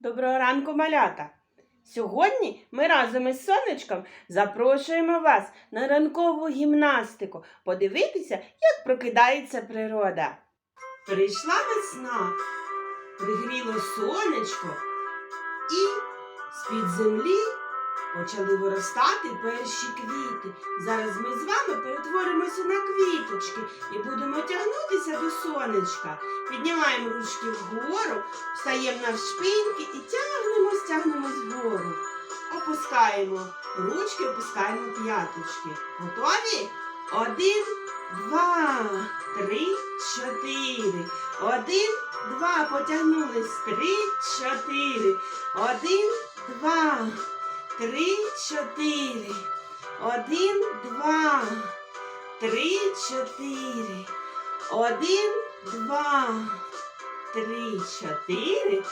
Доброго ранку, малята! Сьогодні ми разом із сонечком запрошуємо вас на ранкову гімнастику подивитися, як прокидається природа. Прийшла весна, пригріло сонечко, і з-під землі почали виростати перші квіти. Зараз ми з вами перетворимося на квіточки і будемо тягнутися до сонечка. Піднімаємо ручки вгору, встаємо навшпиньки і тягнемось, тягнемось вгору. Опускаємо ручки, опускаємо п'яточки. Готові? Один, два, три, чотири. Один, два. Потягнулись. Три, чотири. Один, два, три, чотири. Один, два, три, чотири. Один, два, три, чотири.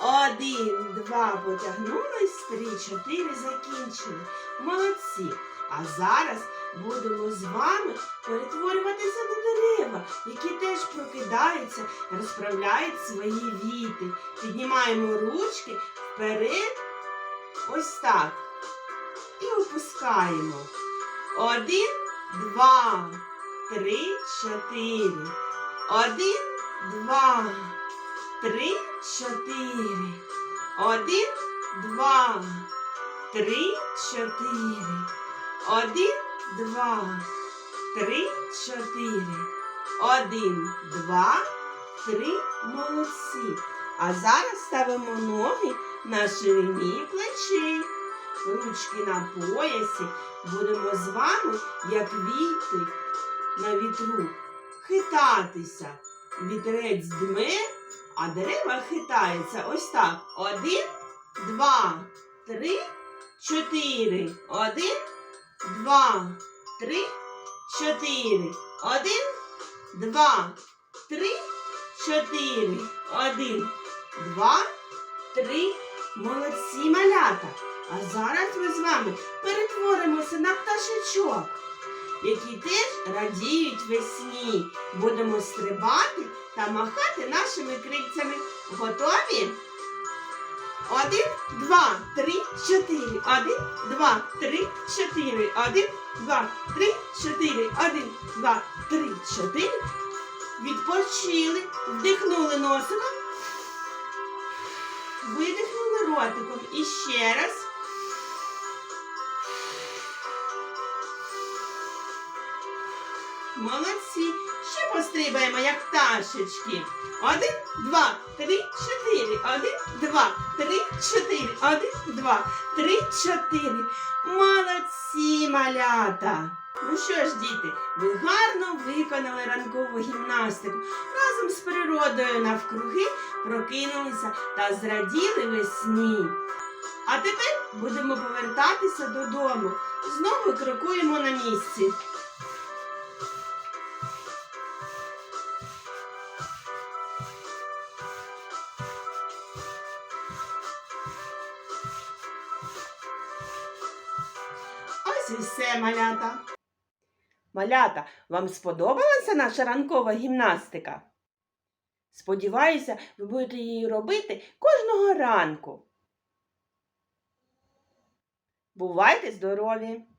Один, два, потягнулись, три, чотири, закінчили. Молодці. А зараз будемо з вами перетворюватися на дерева, які теж прокидаються, розправляють свої віти. Піднімаємо ручки вперед, ось так. І опускаємо. Один, два, три, чотири. Один, два, три, чотири. Один, два, три, чотири. Один, два, три, чотири. Один, два, три. Молодці. А зараз ставимо ноги на ширині плечей. Ручки на поясі. Будемо з вами, як віти на вітру, хитатися. Вітрець дме, а дерева хитаються. Ось так. Один, два, три, чотири. Один, два, три, чотири. Один, два, три, чотири. Один, два, три. Молодці малята. А зараз ми з вами перетворимося на пташечок, які теж радіють весні. Будемо стрибати та махати нашими крильцями. Готові? Один, два, три, чотири. Один, два, три, чотири. Один, два, три, чотири. Один, два, три, чотири. Відпочили, вдихнули носиком, видихнули ротиком. І ще раз. Молодці. Ще пострибаємо, як пташечки. Один, два, три, чотири. Один, два, три, чотири. Один, два, три, чотири. Молодці, малята. Ну що ж, діти, ви гарно виконали ранкову гімнастику. Разом з природою навкруги прокинулися та зраділи весні. А тепер будемо повертатися додому. Знову крокуємо на місці. Ось і все, малята. Малята, вам сподобалася наша ранкова гімнастика? Сподіваюся, ви будете її робити кожного ранку. Бувайте здорові!